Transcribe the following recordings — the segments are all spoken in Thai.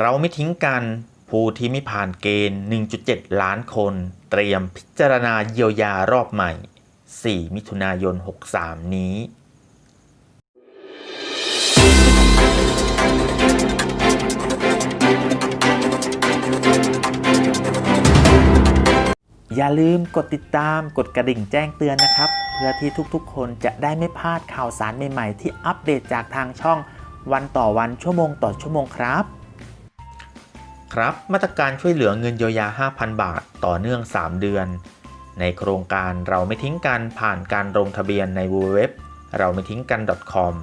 เราไม่ทิ้งกันผู้ที่ไม่ผ่านเกณฑ์ 1.7 ล้านคน เตรียมพิจารณาเยียวยารอบใหม่ 4 มิถุนายน 63 นี้อย่าลืมกดติดตามกดกระดิ่งแจ้งเตือนนะครับ เพื่อที่ทุกๆ คนจะได้ไม่พลาดข่าวสารใหม่ๆ ที่อัปเดตจากทางช่องวันต่อวันชั่วโมงต่อชั่วโมงครับ ครับ มาตรการช่วยเหลือเงินเยียวยา 5,000 บาท ต่อเนื่อง 3 เดือน ในโครงการเราไม่ทิ้งกันผ่านการลงทะเบียนในเว็บเราไม่ทิ้งกัน .com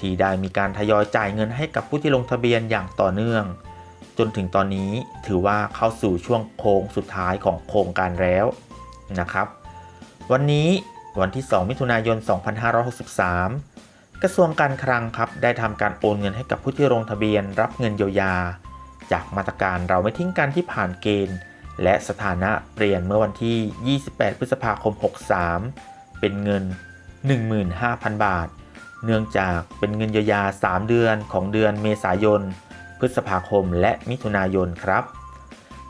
ที่ได้มีการทยอยจ่ายเงินให้กับผู้ที่ลงทะเบียนอย่างต่อเนื่อง จนถึงตอนนี้ถือว่าเข้าสู่ช่วงโค้งสุดท้ายของโครงการแล้วนะครับ วันนี้วันที่ 2 มิถุนายน 2563 กระทรวงการคลังครับได้ทำการโอนเงินให้กับผู้ที่ลงทะเบียนรับเงินเยียวยา จากมาตรการเราไม่ทิ้งกันที่ผ่านเกณฑ์ และสถานะเปลี่ยนเมื่อวันที่ 28 พฤษภาคม 63 เป็นเงิน 15,000 บาท เนื่องจากเป็นเงินเยียวยา 3 เดือนของเดือนเมษายน พฤษภาคม และมิถุนายนครับ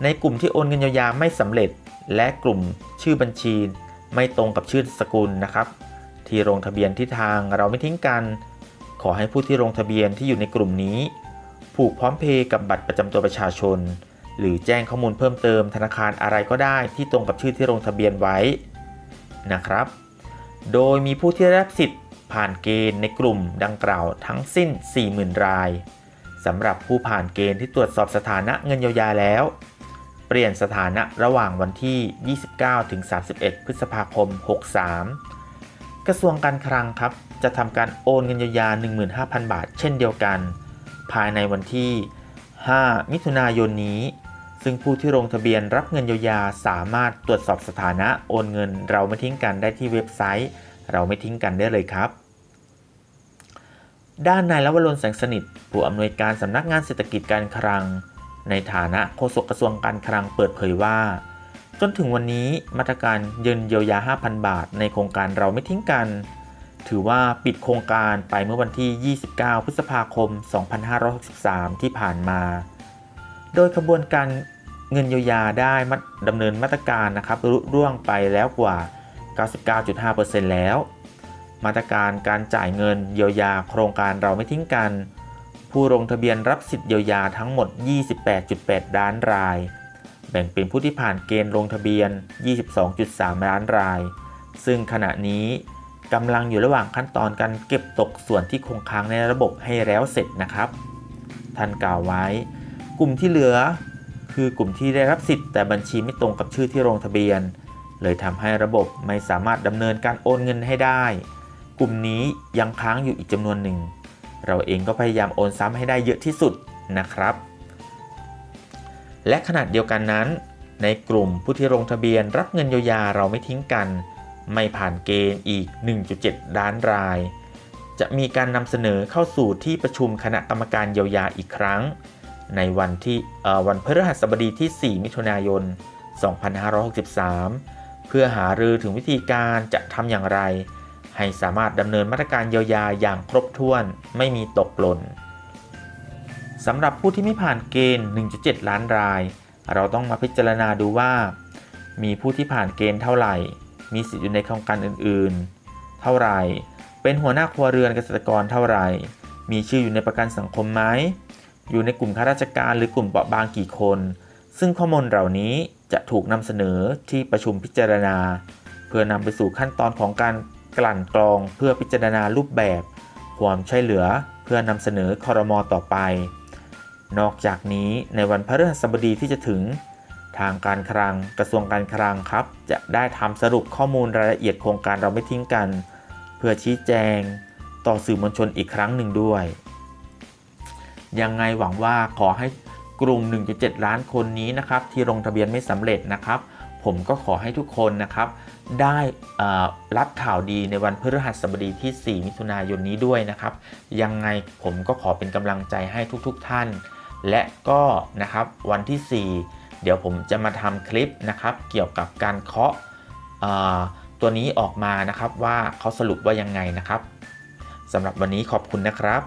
ในกลุ่มที่โอนเงินเยียวยาไม่สำเร็จ และกลุ่มชื่อบัญชีไม่ตรงกับชื่อสกุลนะครับ ที่ลงทะเบียนที่ทางเราไม่ทิ้งกัน ขอให้ผู้ที่ลงทะเบียนที่อยู่ในกลุ่มนี้ ผูกพร้อมเพย์กับบัตรประจำตัวประชาชน หรือแจ้งข้อมูลเพิ่มเติมธนาคารอะไรก็ได้ที่ตรงกับชื่อที่ลงทะเบียนไว้นะครับ โดยมีผู้ที่ได้รับสิทธิ์ผ่านเกณฑ์ในกลุ่มดังกล่าวทั้งสิ้น 40,000 รายสำหรับผู้ผ่านเกณฑ์ที่ตรวจสอบสถานะเงินเยียวยาแล้ว เปลี่ยนสถานะระหว่างวันที่ 29ถึง31 พฤษภาคม 63 กระทรวงการคลังครับ จะทำการโอนเงินเยียวยา 15,000 บาท เช่นเดียวกัน ภายในวันที่ 5 มิถุนายนนี้ ซึ่งผู้ที่ลงทะเบียนรับเงินเยียวยาสามารถตรวจสอบสถานะโอนเงินเราไม่ทิ้งกันได้ที่เว็บไซต์ เราไม่ทิ้งกันได้เลยครับ ด้านนายลวรนแสงสนิทผู้อำนวยการสำนักงานเศรษฐกิจการคลัง ในฐานะโฆษกกระทรวงการคลังเปิดเผยว่า จนถึงวันนี้มาตรการเยินเยียวยา 5,000 บาท ในโครงการเราไม่ทิ้งกัน ถือว่าปิดโครงการไปเมื่อวันที่ 29 พฤษภาคม 2563 ที่ผ่านมา โดยกระบวนการเงินเยียวยาได้ดำเนินมาตรการนะครับรุร่วงไปแล้วกว่า 99.5%แล้ว มาตรการการจ่ายเงินเยียวยาโครงการเราไม่ทิ้งกัน ผู้ลงทะเบียนรับสิทธิ์เยียวยาทั้งหมด 28.8 ล้านราย แบ่งเป็นผู้ที่ผ่านเกณฑ์ลงทะเบียน 22.3 ล้านราย ซึ่งขณะนี้ กำลังอยู่ระหว่างขั้นตอนการเก็บตกส่วนที่คงค้างในระบบให้แล้วเสร็จนะครับ ท่านกล่าวไว้ กลุ่มที่เหลือ คือกลุ่มที่ได้รับสิทธิ์แต่บัญชีไม่ตรงกับชื่อที่ลงทะเบียน เลยทำให้ระบบไม่สามารถดำเนินการโอนเงินให้ได้ กลุ่มนี้ยังค้างอยู่อีกจำนวนหนึ่ง เราเองก็พยายามโอนซ้ำให้ได้เยอะที่สุดนะครับ และขนาดเดียวกันนั้น ในกลุ่มผู้ที่ลงทะเบียนรับเงินเยียวยาเราไม่ทิ้งกัน ไม่ผ่านเกณฑ์อีก 1.7 ล้านราย จะมีการนำเสนอเข้าสู่ที่ประชุมคณะกรรมการเยียวยาอีกครั้ง ในวันที่วันพฤหัสบดีที่ 4 มิถุนายน 2563 เพื่อหารือถึงวิธีการจะทำอย่างไร ให้สามารถดำเนินมาตรการเยียวยาอย่างครบถ้วนไม่มีตกหล่นสำหรับผู้ที่ไม่ผ่านเกณฑ์ 1.7 ล้านราย เราต้องมาพิจารณาดูว่า มีผู้ที่ผ่านเกณฑ์เท่าไหร่ มีสิทธิ์อยู่ในโครงการอื่นๆ เท่าไหร่ เป็นหัวหน้าครัวเรือนเกษตรกรเท่าไหร่ มีชื่ออยู่ในประกันสังคมไหม อยู่ในกลุ่มข้าราชการหรือกลุ่มเปราะบางกี่คน ซึ่งข้อมูลเหล่านี้จะถูกนำเสนอที่ประชุมพิจารณา เพื่อนำไปสู่ขั้นตอนของการกลั่นกรองเพื่อพิจารณารูปแบบ ความช่วยเหลือเพื่อนำเสนอคอรมอต่อไป นอกจากนี้ในวันพฤหัสบดีที่จะถึง ทางการคลัง กระทรวงการคลังครับ จะได้ทำสรุปข้อมูลรายละเอียดโครงการเราไม่ทิ้งกัน เพื่อชี้แจง ต่อสื่อมวลชนอีกครั้งหนึ่งด้วย ยังไงหวังว่าขอให้กลุ่ม 1.7 ล้านคนนี้นะครับ ที่ลงทะเบียนไม่สำเร็จนะครับ ผมก็ขอให้ทุกคนนะครับ ได้รับข่าวดีในวันพฤหัสบดีที่ 4 มิถุนายนนี้ด้วยนะครับ ยังไงผมก็ขอเป็นกำลังใจให้ทุกๆทท่าน และก็นะครับวันที่ 4 เดี๋ยวผมจะมาทำคลิปนะครับ เกี่ยวกับการเคาะตัวนี้ออกมานะครับว่าเขาสรุปว่ายังไงนะครับสำหรับวันนี้ขอบคุณนะครับ